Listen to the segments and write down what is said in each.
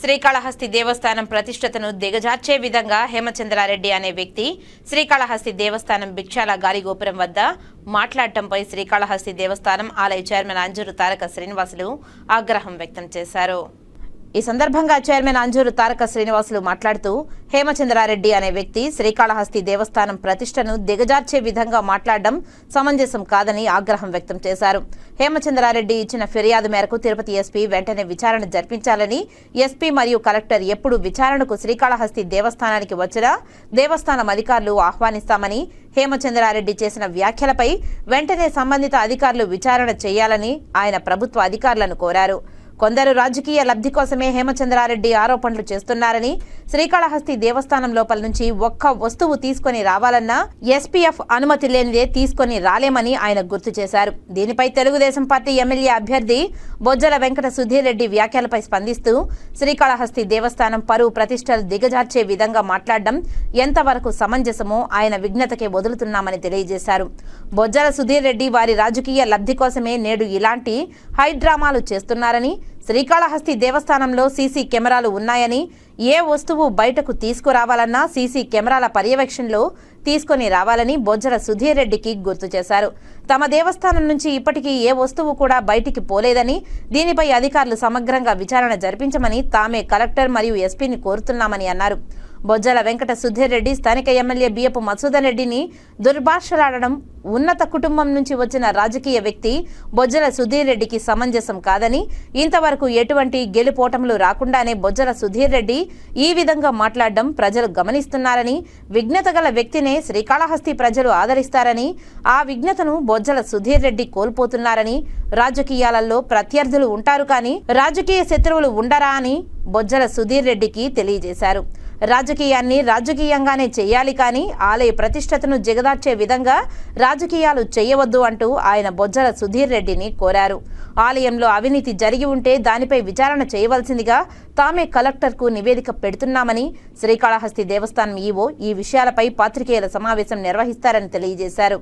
శ్రీకాళహస్తి దేవస్థానం ప్రతిష్టతను దిగజార్చే విధంగా హేమచంద్రారెడ్డి అనే వ్యక్తి శ్రీకాళహస్తి దేవస్థానం భిక్షాల గాలిగోపురం వద్ద మాట్లాడటంపై శ్రీకాళహస్తి దేవస్థానం ఆలయ చైర్మన్ అంజూరు తారక శ్రీనివాసులు ఆగ్రహం వ్యక్తం చేశారు. ఈ సందర్భంగా చైర్మన్ అంజూరు తారక శ్రీనివాసులు మాట్లాడుతూ హేమచంద్రారెడ్డి అనే వ్యక్తి శ్రీకాళహస్తి దేవస్థానం ప్రతిష్టను దిగజార్చే విధంగా మాట్లాడడం సమంజసం కాదని ఆగ్రహం వ్యక్తం చేశారు. హేమచంద్రారెడ్డి ఇచ్చిన ఫిర్యాదు మేరకు తిరుపతి ఎస్పీ వెంటనే విచారణ జరిపించాలని ఎస్పీ మరియు కలెక్టర్ ఎప్పుడు విచారణకు శ్రీకాళహస్తి దేవస్థానానికి వచ్చినా దేవస్థానం అధికారులు ఆహ్వానిస్తామని హేమచంద్రారెడ్డి చేసిన వ్యాఖ్యలపై వెంటనే సంబంధిత అధికారులు విచారణ చేయాలని ఆయన ప్రభుత్వ అధికారులను కోరారు. కొందరు రాజకీయ లబ్ధి కోసమే హేమచంద్రారెడ్డి ఆరోపణలు చేస్తున్నారని శ్రీకాళహస్తి దేవస్థానం లోపల నుంచి ఒక్క వస్తువు తీసుకొని రావాలన్నా ఎస్పీఎఫ్ అనుమతి లేనిదే తీసుకొని రాలేమని ఆయన గుర్తు చేశారు. దీనిపై తెలుగుదేశం పార్టీ ఎమ్మెల్యే అభ్యర్థి బొజ్జల వెంకట సుధీర్ రెడ్డి వ్యాఖ్యలపై స్పందిస్తూ శ్రీకాళహస్తి దేవస్థానం పరువు ప్రతిష్టలు దిగజార్చే విధంగా మాట్లాడడం ఎంతవరకు సమంజసమో ఆయన విఘ్నతకే వదులుతున్నామని తెలియజేశారు. బొజ్జల సుధీర్ రెడ్డి వారి రాజకీయ లబ్ధి కోసమే నేడు ఇలాంటి హై డ్రామాలు చేస్తున్నారని శ్రీకాళహస్తి దేవస్థానంలో సీసీ కెమెరాలు ఉన్నాయని ఏ వస్తువు బయటకు తీసుకురావాలన్నా సీసీ కెమెరాల పర్యవేక్షణలో తీసుకొని రావాలని బొజ్జల సుధీర్ రెడ్డికి గుర్తు చేశారు. తమ దేవస్థానం నుంచి ఇప్పటికీ ఏ వస్తువు కూడా బయటికి పోలేదని దీనిపై అధికారులు సమగ్రంగా విచారణ జరిపించమని తామే కలెక్టర్ మరియు ఎస్పీని కోరుతున్నామని అన్నారు. బొజ్జల వెంకట సుధీర్ రెడ్డి స్థానిక ఎమ్మెల్యే బియ్యపు మసూదన్ రెడ్డిని దుర్భాషలాడడం ఉన్నత కుటుంబం నుంచి వచ్చిన రాజకీయ వ్యక్తి బొజ్జల సుధీర్ రెడ్డికి సమంజసం కాదని ఇంతవరకు ఎటువంటి గెలుపోటములు రాకుండానే బొజ్జల సుధీర్ రెడ్డి ఈ విధంగా మాట్లాడడం ప్రజలు గమనిస్తున్నారని విఘ్నత గల వ్యక్తినే శ్రీకాళహస్తి ప్రజలు ఆదరిస్తారని ఆ విఘ్నతను బొజ్జల సుధీర్ రెడ్డి కోల్పోతున్నారని రాజకీయాలలో ప్రత్యర్థులు ఉంటారు కానీ రాజకీయ శత్రువులు ఉండరా అని బొజ్జల సుధీర్ రెడ్డికి తెలియజేశారు. రాజకీయాన్ని రాజకీయంగానే చేయాలి కానీ ఆలయ ప్రతిష్టతను జిగదార్చే విధంగా రాజకీయాలు చేయవద్దు అంటూ ఆయన బొజ్జల సుధీర్ రెడ్డిని కోరారు. ఆలయంలో అవినీతి జరిగి ఉంటే దానిపై విచారణ చేయవలసిందిగా తామే కలెక్టర్కు నివేదిక పెడుతున్నామని శ్రీకాళహస్తి దేవస్థానం ఈవో ఈ విషయాలపై పాత్రికేయుల సమావేశం నిర్వహిస్తారని తెలియజేశారు.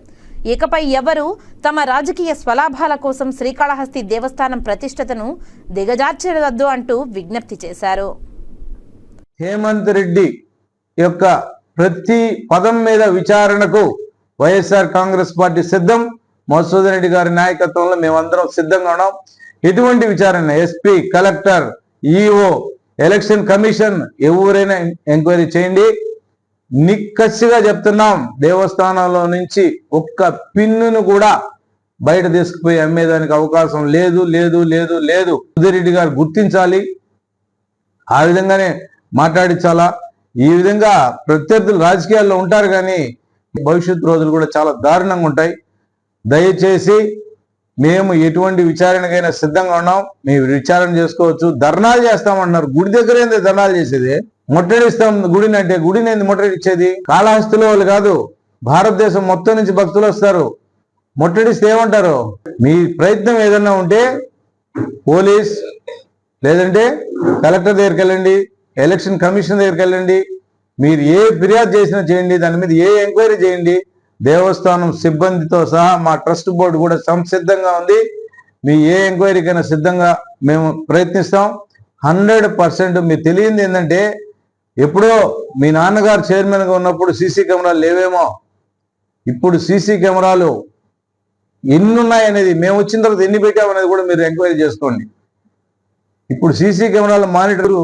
ఇకపై ఎవరు తమ రాజకీయ స్వలాభాల కోసం శ్రీకాళహస్తి దేవస్థానం ప్రతిష్టతను దిగజార్చవద్దు అంటూ విజ్ఞప్తి చేశారు. హేమంత్ రెడ్డి యొక్క ప్రతి పదం మీద విచారణకు వైఎస్ఆర్ కాంగ్రెస్ పార్టీ సిద్ధం. మధుసూదన్ రెడ్డి గారి నాయకత్వంలో మేమందరం సిద్ధంగా ఉన్నాం. ఎటువంటి విచారణ? SP collector EO election commission ఎవరైనా ఎంక్వైరీ చేయండి. నిక్కచ్చిగా చెప్తున్నాం. దేవస్థానంలో నుంచి ఒక్క పిన్నును కూడా బయట తీసుకుపోయి అమ్మేదానికి అవకాశం లేదు లేదు లేదు లేదు. సుధిరెడ్డి గారు గుర్తించాలి. ఆ విధంగానే మాట్లాడించాలా ఈ విధంగా ప్రత్యర్థులు రాజకీయాల్లో ఉంటారు కానీ భవిష్యత్ రోజులు కూడా చాలా దారుణంగా ఉంటాయి. దయచేసి మేము ఎటువంటి విచారణకైనా సిద్ధంగా ఉన్నాం. మేము విచారణ చేసుకోవచ్చు. ధర్నాలు చేస్తామన్నారు. గుడి దగ్గర ఏంది ధర్నాలు చేసేది? ముట్టడిస్తాం గుడిని అంటే గుడిని ఏంది ముట్టడిచ్చేది? కాళహస్తిలో వాళ్ళు కాదు. భారతదేశం మొత్తం నుంచి భక్తులు వస్తారు. ముట్టడిస్తే ఏమంటారు? మీ ప్రయత్నం ఏదన్నా ఉంటే పోలీస్ లేదంటే కలెక్టర్ దగ్గరికి వెళ్ళండి. ఎలక్షన్ కమిషన్ దగ్గరికి వెళ్ళండి. మీరు ఏ ఫిర్యాదు చేసినా చేయండి. దాని మీద ఏ ఎంక్వైరీ చేయండి. దేవస్థానం సిబ్బందితో సహా మా ట్రస్ట్ బోర్డు కూడా సంసిద్ధంగా ఉంది. మీ ఏ ఎంక్వైరీకైనా సిద్ధంగా మేము ప్రయత్నిస్తాం. హండ్రెడ్ పర్సెంట్ మీకు తెలియంది ఏంటంటే ఎప్పుడో మీ నాన్నగారు చైర్మన్గా ఉన్నప్పుడు సీసీ కెమెరాలు లేవేమో. ఇప్పుడు సీసీ కెమెరాలు ఎన్ని ఉన్నాయనేది మేము వచ్చిన తర్వాత ఎన్ని పెట్టామనేది కూడా మీరు ఎంక్వైరీ చేసుకోండి. ఇప్పుడు సీసీ కెమెరాలు మానిటరు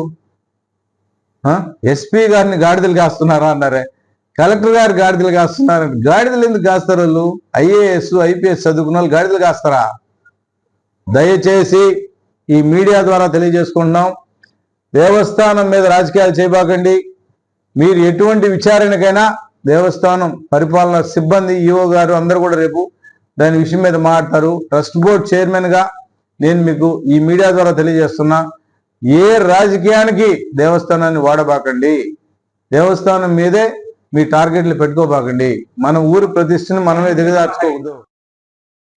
ఎస్పీ గారిని గాడిదలు కాస్తున్నారా అన్నారే? కలెక్టర్ గారు గాడిదలు కాస్తున్నారు? గాడిదలు ఎందుకు కాస్తారు వాళ్ళు? ఐఏఎస్ ఐపీఎస్ చదువుకున్న వాళ్ళు గాడిదలు కాస్తారా? దయచేసి ఈ మీడియా ద్వారా తెలియజేసుకుంటున్నాం. దేవస్థానం మీద రాజకీయాలు చేయబాకండి. మీరు ఎటువంటి విచారణకైనా దేవస్థానం పరిపాలన సిబ్బంది ఈఓ గారు అందరూ కూడా రేపు దాని విషయం మీద మాట్లాడతారు. ట్రస్ట్ బోర్డ్ చైర్మన్గా నేను మీకు ఈ మీడియా ద్వారా తెలియజేస్తున్నా. ఏ రాజకీయానికి దేవస్థానాన్ని వాడబాకండి? దేవస్థానం మీదే మీ టార్గెట్లు పెట్టుకోబాకండి. మన ఊరు ప్రతిష్టని మనమే దిగదార్చుకోవద్దు